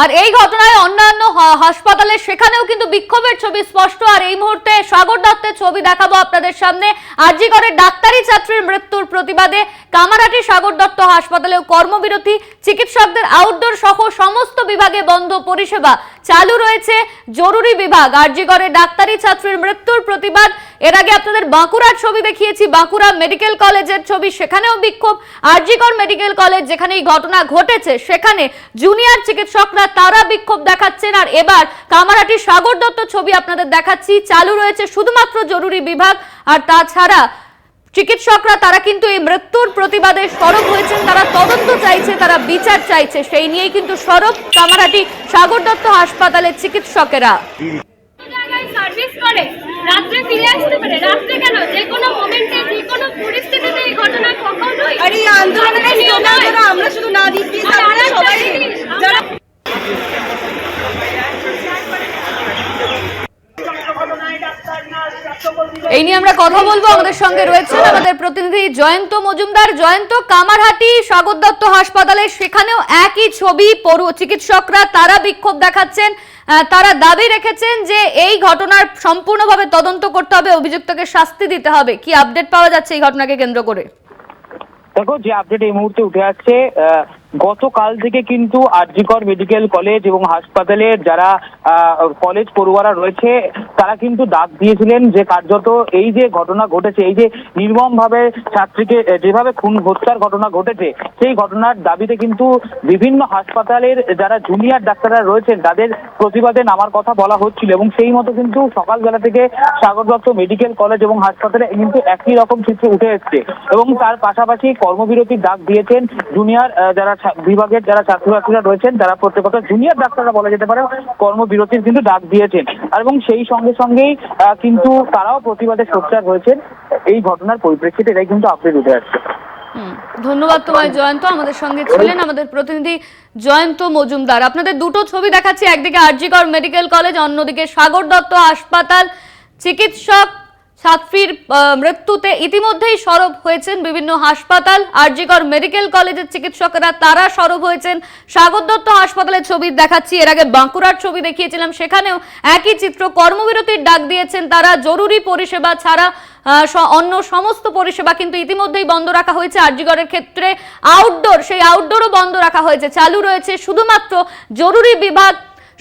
আর এই ঘটনায় অন্যান্য হাসপাতালে সেখানেও কিন্তু বিক্ষোভের ছবি স্পষ্ট। আর এই মুহূর্তে সাগর দত্তের ছবি দেখাবো আপনাদের সামনে। আরজি করে ডাক্তারি ছাত্রীর মৃত্যুর প্রতিবাদে কামারাটি সাগর দত্ত হাসপাতালেও কর্মবিরতি। চিকিৎসকদের আউটডোর সহ সমস্ত বিভাগে বন্ধ পরিষেবা চালু রয়েছে। জরুরি বিভাগ আরজি করে ডাক্তারি ছাত্রীর মৃত্যুর প্রতিবাদ। এর আগে আপনাদের বাঁকুড়ার ছবি দেখিয়েছি, বাঁকুড়া মেডিকেল কলেজের ছবি, সেখানেও বিক্ষোভ। আরজিকর মেডিকেল কলেজ, যেখানে এই ঘটনা ঘটেছে, সেখানে জুনিয়র চিকিৎসকরা তারা বিক্ষোভ দেখাচ্ছেন। আর এবার কামারহাটি সাগর দত্ত ছবি আপনাদের দেখাচ্ছি, চালু রয়েছে শুধুমাত্র জরুরি বিভাগ। আর তাছাড়া চিকিৎসকরা, তারা কিন্তু এই মৃত্যুর প্রতিবাদে সরব হয়েছেন, তারা তদন্ত চাইছে, তারা বিচার চাইছে, সেই নিয়েই কিন্তু সরব কামারাটি সাগর দত্ত হাসপাতালের চিকিৎসকেরা। সার্ভিস করে রাত্রে ফিরে আসতে পারে। রাত্রে কেন? যে কোনো মোমেন্টে যে কোনো পরিস্থিতিতে এই ঘটনা কখনোই আর এই আন্দোলনের নিয়ম নয়। স্লোগানগুলো আমরা শুধু না দিচ্ছি আর আমরা আরেকটা সবাই জিনিস, যারা এই নিয়ে আমরা কথা বলব। আমাদের সঙ্গে রয়েছেন আমাদের প্রতিনিধি জয়ন্ত মজুমদার। জয়ন্ত, কামারহাটি সাগর দত্ত হাসপাতালে সেখানেও একই ছবি পড়ু চিকিৎসকরা তারা বিক্ষোভ দেখাচ্ছেন। তারা দাবি রেখেছেন যে এই ঘটনার সম্পূর্ণভাবে তদন্ত করতে হবে, অভিযুক্তকে শাস্তি দিতে হবে। কি আপডেট পাওয়া যাচ্ছে এই ঘটনাকে কেন্দ্র করে? দেখো, যে আপডেট এই মুহূর্তে উঠে আসছে গতকাল থেকে কিন্তু আরজিকর মেডিকেল কলেজ এবং হাসপাতালের যারা কলেজ পড়ুয়ারা রয়েছে, তারা কিন্তু ডাক দিয়েছিলেন যে কার্যত এই যে ঘটনা ঘটেছে, এই যে নির্মম ভাবে ছাত্রীকে যেভাবে খুন, হত্যার ঘটনা ঘটেছে, সেই ঘটনার দাবিতে কিন্তু বিভিন্ন হাসপাতালের যারা জুনিয়র ডাক্তাররা রয়েছেন, তাদের প্রতিবাদে নামার কথা বলা হচ্ছিল এবং সেই মতো কিন্তু সকালবেলা থেকে সাগর দত্ত মেডিকেল কলেজ এবং হাসপাতালে কিন্তু একই রকম চিত্র উঠে এসছে এবং তার পাশাপাশি কর্মবিরতির ডাক দিয়েছেন জুনিয়র যারা বিভাগের যারা ছাত্রছাত্রীরা রয়েছেন তারা প্রত্যেকত জুনিয়র ডাক্তাররা বলা যেতে পারে, কর্মবিরতির কিন্তু ডাক দিয়েছেন। এবং সেই সঙ্গে সঙ্গেই কিন্তু তারাও প্রতিবাদে সোচ্চার হয়েছেন। এই ঘটনার পরিপ্রেক্ষিতে এটাই কিন্তু আপডেট উঠে আসছে। ধন্যবাদ তোমায় জয়ন্ত। আমাদের সঙ্গে ছিলেন আমাদের প্রতিনিধি জয়ন্ত মজুমদার। আপনাদের দুটো ছবি দেখাচ্ছি, একদিকে আরজিকর মেডিকেল কলেজ, অন্যদিকে সাগর দত্ত হাসপাতাল। চিকিৎসক ছাত্রীর মৃত্যুতে ইতিমধ্যেই সরব হয়েছেন বিভিন্ন হাসপাতাল। আরজিকর মেডিকেল কলেজের চিকিৎসকেরা তারা সরব হয়েছেন। সাগর দত্ত হাসপাতালের ছবি দেখাচ্ছি। এর আগে বাঁকুড়ার ছবি দেখিয়েছিলাম। সেখানেও একই চিত্র কর্মবিরতির ডাক দিয়েছেন তারা। জরুরি পরিষেবা ছাড়া অন্য সমস্ত পরিষেবা কিন্তু ইতিমধ্যেই বন্ধ রাখা হয়েছে। আরজিগড়ের ক্ষেত্রে আউটডোর সেই আউটডোরও বন্ধ রাখা হয়েছে। চালু রয়েছে শুধুমাত্র জরুরি বিভাগ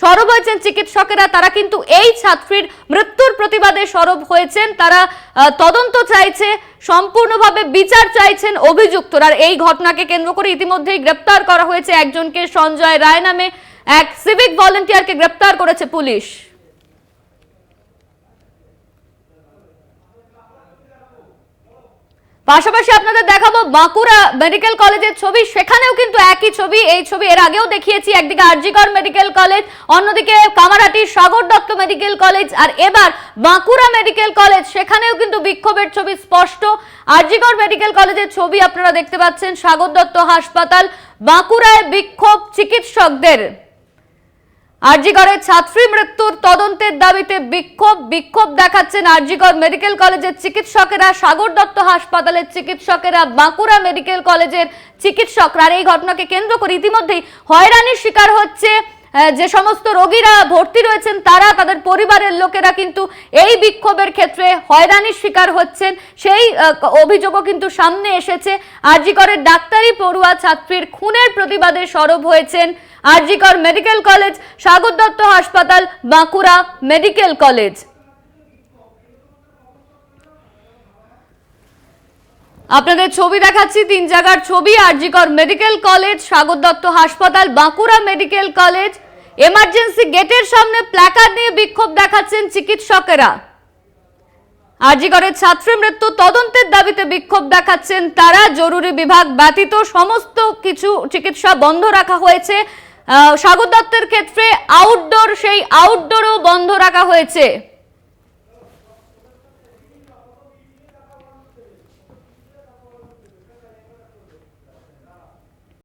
সরব হয়েছেন চিকিৎসকেরা, তারা কিন্তু এই ছাত্রীর মৃত্যুর প্রতিবাদে সরব হয়েছেন। তারা তদন্ত চাইছে, সম্পূর্ণভাবে বিচার চাইছেন অভিযুক্তরা। এই ঘটনাকে কেন্দ্র করে ইতিমধ্যেই গ্রেপ্তার করা হয়েছে একজনকে, সঞ্জয় রায় নামে এক সিভিক ভলেন্টিয়ারকে গ্রেপ্তার করেছে পুলিশ। পাশাপাশি আপনাদের দেখাবো বাঁকুড়া মেডিকেল কলেজের ছবি। সেখানেও কিন্তু একই ছবি। এই ছবি এর আগেও দেখিয়েছি। একদিকে আরজিকর মেডিকেল কলেজ, অন্যদিকে কামারহাটির সাগর দত্ত মেডিকেল কলেজ আর এবার বাঁকুড়া মেডিকেল কলেজ। সেখানেও কিন্তু বিক্ষোভের ছবি স্পষ্ট। আরজিকর মেডিকেল কলেজের ছবি আপনারা দেখতে পাচ্ছেন। সাগর দত্ত হাসপাতাল, বাঁকুড়ায় বিক্ষোভ চিকিৎসকদের। আরজিগড়ের ছাত্রী মৃত্যুর তদন্তের দাবিতে বিক্ষোভ বিক্ষোভ দেখাচ্ছেন আরজিগড় মেডিকেল কলেজের চিকিৎসকেরা, সাগর দত্ত হাসপাতালের চিকিৎসকেরা, বাঁকুড়া মেডিকেল কলেজের চিকিৎসকরা। এই ঘটনাকে কেন্দ্র করে ইতিমধ্যেই হয়রানির শিকার হচ্ছে যে সমস্ত রোগীরা ভর্তি রয়েছেন, তারা তাদের পরিবারের লোকেরা কিন্তু এই বিক্ষোভের ক্ষেত্রে হয়রানির শিকার হচ্ছেন। সেই অভিযোগও কিন্তু সামনে এসেছে। আরজিকরের ডাক্তারি পড়ুয়া ছাত্রীর খুনের প্রতিবাদে সরব হয়েছেন আরজিকর মেডিকেল কলেজ, সাগর দত্ত হাসপাতাল, বাঁকুড়া মেডিকেল কলেজ। আপনাদের ছবি দেখাচ্ছি, তিন জায়গার ছবি, আরজিকর মেডিকেল কলেজ, সাগর দত্ত হাসপাতাল, বাঁকুড়া মেডিকেল কলেজ। এমার্জেন্সি গেটের সামনে প্ল্যাকার্ড নিয়ে বিক্ষোভ দেখাচ্ছেন চিকিৎসকেরা। আরজিকরের ছাত্রী মৃত্যু, তদন্তের দাবিতে বিক্ষোভ দেখাচ্ছেন তারা। জরুরি বিভাগ ব্যতীত সমস্ত কিছু চিকিৎসা বন্ধ রাখা হয়েছে। সাগর দত্তের ক্ষেত্রে আউটডোর সেই আউটডোরও বন্ধ রাখা হয়েছে।